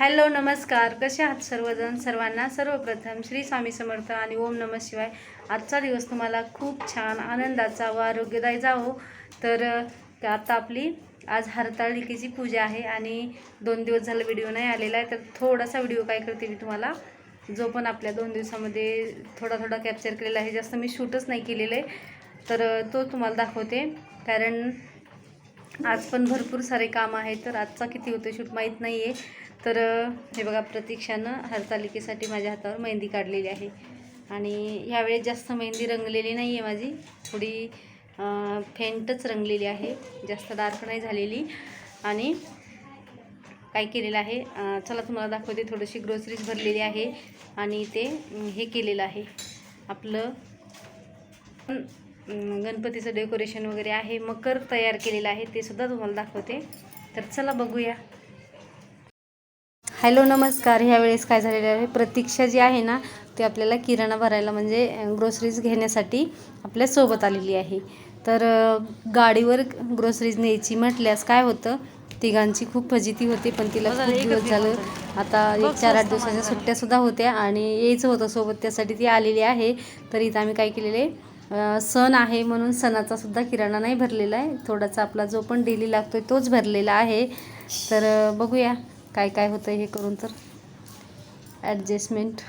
Hello नमस्कार. कसे आहात सर्वजण? सर्वांना सर्वप्रथम श्री स्वामी समर्थ आणि ओम नम शिवाय. आजचा दिवस तुम्हाला खूप छान आनंदाचा व आरोग्यदायी जावो हो. तर आता आपली आज हरताळिकेची पूजा आहे आणि दोन दिवस झालं व्हिडिओ नाही आलेला आहे. तर थोडासा व्हिडिओ काय करते मी तुम्हाला? जो पण आपल्या दोन दिवसामध्ये थोडा थोडा कॅप्चर केलेला आहे. जास्त मी शूटच नाही केलेलं आहे. तर तो तुम्हाला दाखवते. कारण आज पण भरपूर सारे काम आहे तर आजचा किती होतो शूट माहीत नाही आहे तर हे बघा प्रतीक्षानं हरतालिकेसाठी माझ्या हातावर मेहंदी काढलेली आहे. आणि ह्यावेळेस जास्त मेहंदी रंगलेली नाही आहे माझी. थोडी फेंटच रंगलेली आहे. जास्त डार्क नाही झालेली. आणि काय केलेलं आहे चला तुम्हाला दाखवते. थोडीशी ग्रोसरीज भरलेली आहे. आणि ते हे केलेलं आहे. आपलं गणपतीचं डेकोरेशन वगैरे आहे. मकर तयार केलेलं आहे. ते सुद्धा तुम्हाला दाखवते. तर चला बघूया. हॅलो नमस्कार. ह्या वेळेस काय झालेलं आहे? प्रतीक्षा जी आहे ना ती आपल्याला किराणा भरायला म्हणजे ग्रोसरीज घेण्यासाठी आपल्यासोबत आलेली आहे. तर गाडीवर ग्रोसरीज न्यायची म्हटल्यास काय होतं? तिघांची खूप फजिती होती पण तिला खूप दिवस झालं. आता एक चार आठ दिवसाच्या सुट्ट्यासुद्धा होत्या आणि यायचं होतं सोबत त्यासाठी ती आलेली आहे. तर इथं आम्ही काय केलेले सण आहे म्हणून सणाचा सुद्धा किराणा नाही भरलेला आहे. थोडासा आपला जो पण डेली लागतोय तोच भरलेला आहे. तर बघूया. काय काय होतं हे करून तर. ॲडजस्टमेंट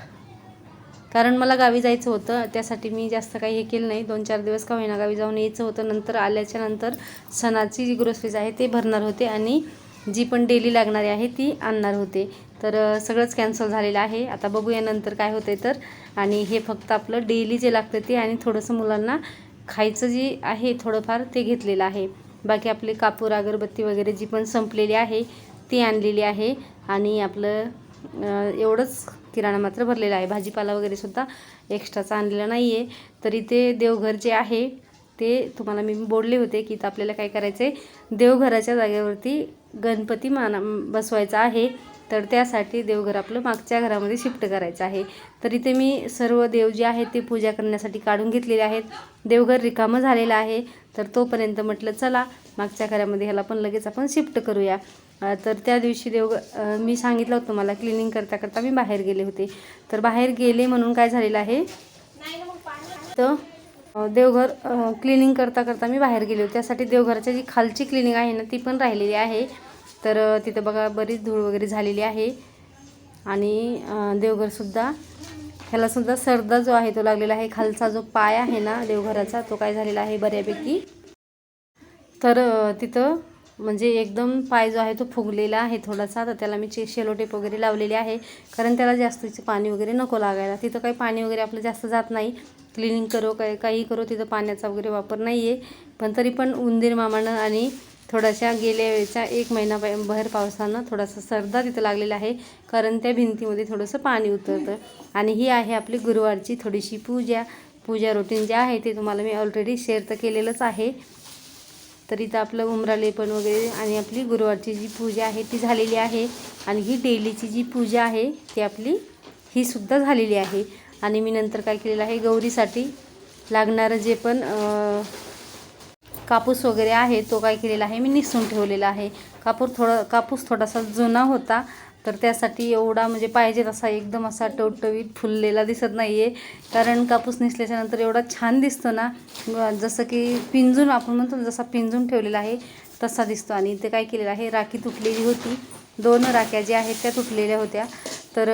कारण मला गावी जायचं होतं त्यासाठी मी जास्त काही हे केलं नाही. दोन चार दिवस का होईना गावी जाऊन यायचं होतं. नंतर आल्याच्यानंतर सणाची जी ग्रोसरीज आहे ते भरणार होते आणि जी पण डेली लागणारी आहे ती आणणार होते. तर सगळंच कॅन्सल झालेलं आहे. आता बघूया नंतर काय होतं तर. आणि हे फक्त आपलं डेली जे लागतं ते आणि थोडंसं मुलांना खायचं जी आहे थोडंफार ते घेतलेलं आहे. बाकी आपले कापूर अगरबत्ती वगैरे जी पण संपलेली आहे ती आणलेली आहे. आणि आपलं एवढंच किराणा मात्र भरलेला आहे. भाजीपाला वगैरे सुद्धा एक्स्ट्राचा आणलेला नाही आहे तर इथे देवघर जे आहे ते तुम्हाला मी बोलले होते की इथं आपल्याला काय करायचं आहे देवघराच्या जागेवरती गणपती माना बसवायचा आहे. तर त्यासाठी देवघर आपलं मागच्या घरामध्ये शिफ्ट करायचं आहे. तर इथे मी सर्व देव जे आहेत ते पूजा करण्यासाठी काढून घेतलेले आहेत. देवघर रिकामं झालेलं आहे. तर तोपर्यंत म्हटलं चला मागच्या घरामध्ये ह्याला पण लगेच आपण शिफ्ट करूया. तर त्या दिवशी देव मी सांगितलं होतं मला क्लिनिंग करता करता मी बाहेर गेले होते. तर बाहेर गेले म्हणून काय झालेलं आहे? तर देवघर क्लिनिंग करता करता मी बाहेर गेले होते. त्यासाठी देवघराची जी खालची क्लिनिंग आहे ना ती पण राहिलेली आहे. तर तिथं बघा बरीच धूळ वगैरे झालेली आहे. आणि देवघरसुद्धा ह्यालासुद्धा सरदा जो आहे तो लागलेला आहे. खालचा जो पाय आहे ना देवघराचा तो काय झालेला आहे बऱ्यापैकी. तर तिथं म्हणजे एकदम पाय जो आहे तो फुगलेला आहे थोडासा. तर त्याला मी चे शेलोटेप वगैरे लावलेले आहे. कारण त्याला जास्तीचे पाणी वगैरे नको लागायला. तिथं काही पाणी वगैरे आपलं जास्त जात नाही. क्लिनिंग करो काय काही करो तिथं पाण्याचा वगैरे वापर नाही आहे पण तरी पण उंदीर मामानं आणि थोड्याशा गेल्या वेळेच्या एक महिना बाहे- बाहेर पावसानं थोडासा सरदा तिथं लागलेला आहे. कारण त्या भिंतीमध्ये थोडंसं पाणी उतरतं. आणि ही आहे आपली गुरुवारची थोडीशी पूजा. पूजा रुटीन जे आहे ते तुम्हाला मी ऑलरेडी शेअर तर केलेलंच आहे. तर इथं आपलं उमरालेपण वगैरे आणि आपली गुरुवारची जी पूजा आहे ती झालेली आहे. आणि ही डेलीची जी पूजा आहे ती आपली ही सुद्धा झालेली आहे. आणि मी नंतर काय केलेलं आहे गौरीसाठी लागणारं जे पण कापूस वगैरे आहे तो काय केलेला आहे मी निसून ठेवलेला आहे. कापूर थोडा कापूस थोडासा जुना होता तर त्यासाठी एवढा म्हणजे पाहिजे तसा एकदम असा टवटवीत फुललेला दिसत नाही आहे कारण कापूस निसल्याच्यानंतर एवढा छान दिसतो ना जसं की पिंजून आपण म्हणतो जसा पिंजून ठेवलेला आहे तसा दिसतो. आणि ते काय केलेलं आहे राखी तुटलेली होती. दोन राख्या ज्या आहेत त्या तुटलेल्या होत्या. तर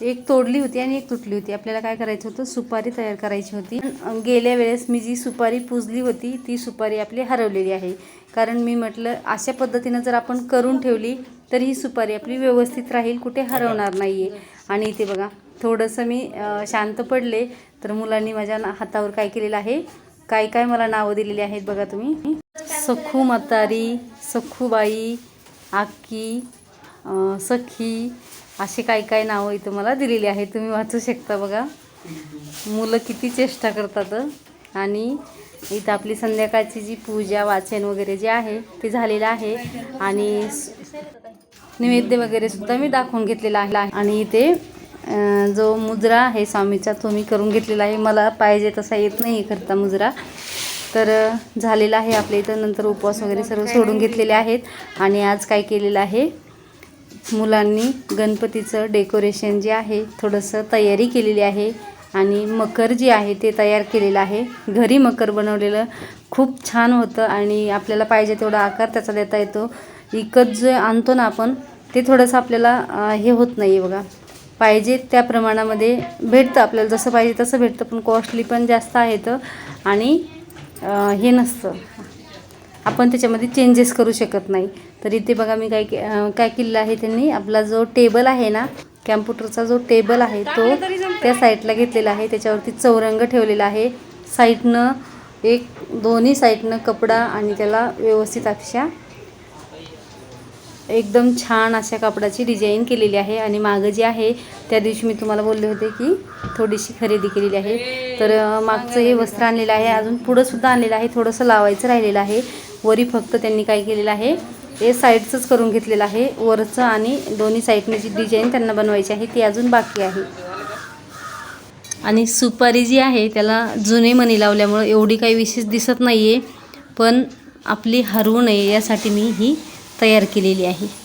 एक तोडली होती आणि एक तुटली होती. आपल्याला काय करायचं होतं सुपारी तयार करायची होती. गेल्या वेळेस मी जी सुपारी पुजली होती ती सुपारी आपली हरवलेली आहे. कारण मी म्हटलं अशा पद्धतीनं जर आपण करून ठेवली तर ही सुपारी आपली व्यवस्थित राहील कुठे हरवणार नाही आहे आणि इथे बघा थोडंसं मी शांत पडले तर मुलांनी माझ्या ना- हातावर काय केलेलं आहे? काय काय मला नावं दिलेली आहेत बघा तुम्ही. सखू म्हातारी सखूबाई आक्की सखी असे काय काय नावं इथं मला दिलेली आहेत. तुम्ही वाचू शकता बघा. मुलं किती चेष्टा करतात आणि इथं आपली संध्याकाळची जी पूजा वाचन वगैरे जे आहे ते झालेलं आहे. आणि नैवेद्य वगैरे सुद्धा मी दाखवून घेतलेला आहे. आणि इथे जो मुजरा आहे स्वामीचा तो मी करून घेतलेला आहे. मला पाहिजे तसा येत नाही करता मुजरा. तर झालेला आहे आपल्या इथं. नंतर उपवास वगैरे सर्व सोडून घेतलेले आहेत. आणि आज काय केलेलं आहे? मुलांनी गणपतीचं डेकोरेशन जे आहे थोडंसं तयारी केलेली आहे. आणि मकर जे आहे ते तयार केलेलं आहे. घरी मकर बनवलेलं खूप छान होतं. आणि आपल्याला पाहिजे तेवढा आकार त्याचा देता येतो. विकत जे आणतो ना आपण ते थोडंसं आपल्याला हे होत नाही आहे बघा. पाहिजे त्या प्रमाणामध्ये भेटतं आपल्याला जसं पाहिजे तसं भेटतं पण कॉस्टली पण जास्त आहेत आणि अं, हे नसतं. आपण त्याच्यामध्ये चेंजेस करू शकत नाही. तर इथे बघा मी काय काय केलेलं आहे त्यांनी आपला जो टेबल आहे ना कॅम्प्युटरचा जो टेबल आहे तो त्या साईडला घेतलेला आहे. त्याच्यावरती चौरंग ठेवलेला आहे. साईडनं एक दोन्ही साईडनं कपडा आणि त्याला व्यवस्थित अशा एकदम छान अशा कापडाची डिझाईन केलेली आहे आणि मागं जे आहे त्या दिवशी मी तुम्हाला बोलले होते की थोडीशी खरेदी केलेली आहे. तर मागचं हे वस्त्र आणलेलं आहे अजून पुढंसुद्धा आणलेलं आहे थोडंसं लावायचं राहिलेलं आहे. वरी फक्त त्यांनी काय केलेलं आहे हे साईडचंच करून घेतलेलं आहे. वरचं आणि दोन्ही साईडने जी डिझाईन त्यांना बनवायची आहे ती अजून बाकी आहे. आणि सुपारी जी आहे त्याला जुने मणी लावल्यामुळं एवढी काही विशेष दिसत नाही आहे पण आपली हरवू नये यासाठी मी ही तयार केलेली आहे.